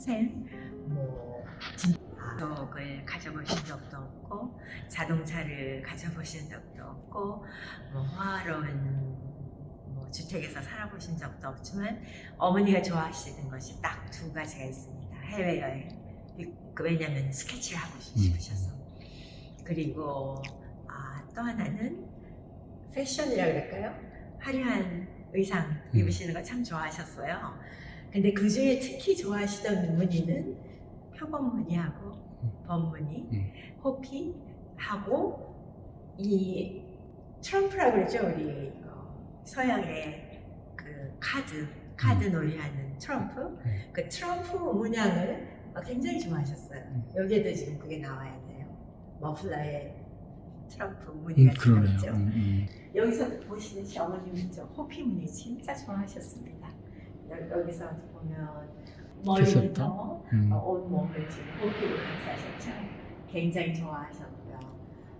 평생 뭐 진적을 가져보신 적도 없고 자동차를 가져보신 적도 없고 뭐 화로운 뭐 주택에서 살아보신 적도 없지만 어머니가 좋아하시는 것이 딱 두 가지가 있습니다. 해외여행. 그 왜냐하면 스케치를 하고 싶으셔서. 그리고 아, 또 하나는 패션이라 그럴까요? 화려한 의상 음. 입으시는 거 참 좋아하셨어요. 근데 그 중에 특히 좋아하시던 무늬는 표범 무늬하고 범무늬, 음. 호피하고 이 트럼프라고 그러죠 우리 어, 서양의 그 카드 카드 놀이하는 트럼프 음. 그 트럼프 문양을 어, 굉장히 좋아하셨어요. 음. 여기에도 지금 그게 나와야 돼요. 머플러에 트럼프 음, 무늬가 그러네요. 들어있죠. 음, 음. 여기서 보시듯이 어머님은 저 호피 무늬 진짜 좋아하셨습니다. 여- 여기서 보면 머리부터 음. 어, 온몸을 지금 호피로 감싸셨죠. 굉장히 좋아하셨고요.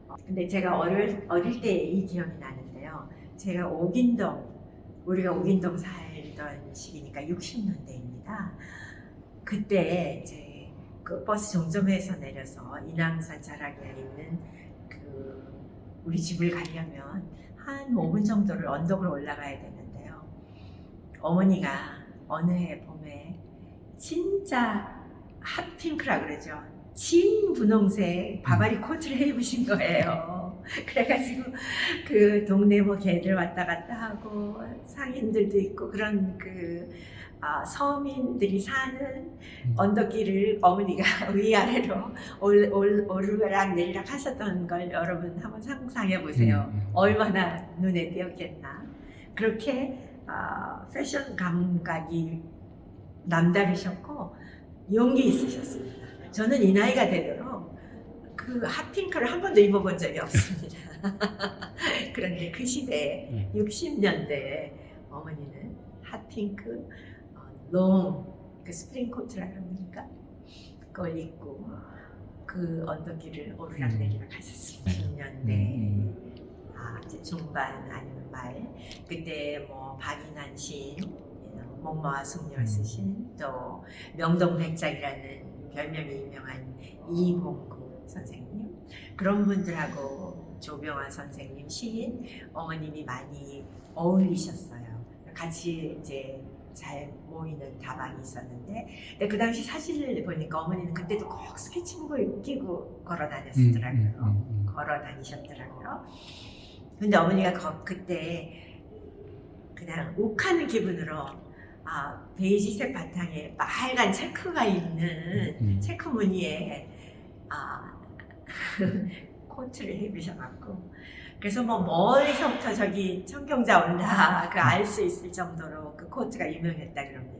어, 근데 제가 어릴, 어릴 때 이 기억이 나는데요. 제가 오긴동, 우리가 오긴동 살던 시기니까 60년대입니다. 그때 이제 그 버스 종점에서 내려서 인왕산 자락에 있는 그 우리 집을 가려면 한 5분 정도를 언덕을 올라가야 되는데요. 어머니가 어느 해 봄에 진짜 핫핑크라 그러죠. 진 분홍색 바바리 코트를 해 입으신 거예요. 그래가지고 그 동네 뭐 개들 왔다 갔다 하고 상인들도 있고 그런 그 아, 서민들이 사는 언덕길을 어머니가 위아래로 올, 올, 오르락 내리락 하셨던 걸 여러분 한번 상상해 보세요. 음, 음. 얼마나 눈에 띄었겠나. 그렇게 아, 패션 감각이 남다르셨고 용기 있으셨습니다. 저는 이 나이가 되도록 그 핫핑크를 한 번도 입어본 적이 없습니다. 그런데 그 시대에 음. 60년대에 어머니는 핫핑크 어, 롱, 그 스프링 코트라 그럽니까? 그걸 입고 그 언덕길을 오르락 음. 내리락 하셨습니다. 60년대 음, 아, 이제 중반 아니면 말 그때 뭐 박인환 시인, 목마와 숙녀를 쓰신 또 명동백작이라는 별명이 유명한 이봉구 선생님 그런 분들하고 조병환 선생님 시인 어머님이 많이 어울리셨어요. 같이 이제 잘 모이는 다방이 있었는데 근데 그 당시 사진을 보니까 어머니는 그때도 꼭 스케치북을 끼고 걸어 음, 다녔더라고요. 음, 음, 걸어 다니셨더라고요. 근데 어머니가 거- 그때 그냥 욱하는 기분으로 아, 베이지색 바탕에 빨간 체크가 있는 음. 체크 무늬의 아, 코트를 입으셔갖고 그래서 뭐 머리서부터 저기 청경자 온다 그 알 수 있을 정도로 그 코트가 유명했다 그럽니다.